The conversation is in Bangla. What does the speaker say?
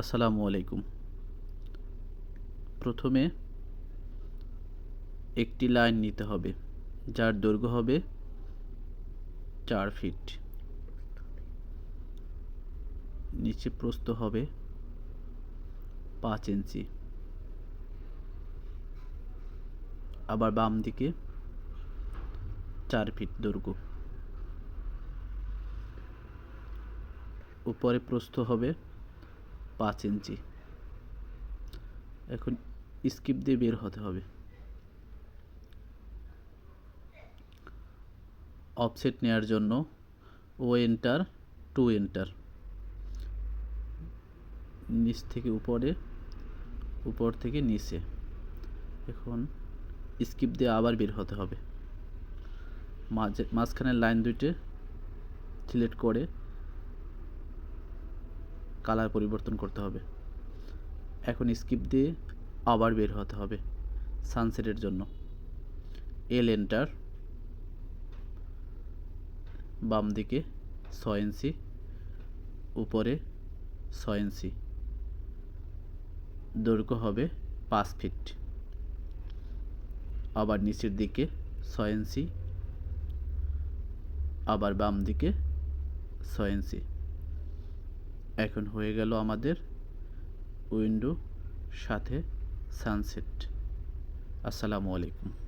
আসসালামু আলাইকুম। প্রথমে একটি লাইন নিতে হবে, যার দৈর্ঘ্য হবে চার ফিট। নিচে প্রস্থ হবে পাঁচ ইঞ্চি। আবার বাম দিকে চার ফিট দৈর্ঘ্য। উপরে প্রস্থ হবে পাঁচ ইঞ্চি। এখন স্কিপ দিয়ে বের হতে হবে। অফসেট নেওয়ার জন্য ও এন্টার, টু এন্টার। নিচ থেকে উপরে, উপর থেকে নিচে। এখন স্কিপ দিয়ে আবার বের হতে হবে। মাঝে মাঝখানের লাইন দুইটে সিলেক্ট করে কালার পরিবর্তন করতে হবে। এখন স্কিপ দিয়ে আবার বের হতে হবে সানসেটের জন্য। এল এন্টার বাম দিকে ছয় ইঞ্চি উপরে ছয় ইঞ্চি দৈর্ঘ্য হবে পাঁচ ফিট আবার নিচের দিকে ছয় ইঞ্চি আবার বাম দিকে ছয় ইঞ্চি এখন হয়ে গেল আমাদের উইন্ডো সাথে সানসেট। আসসালামু আলাইকুম।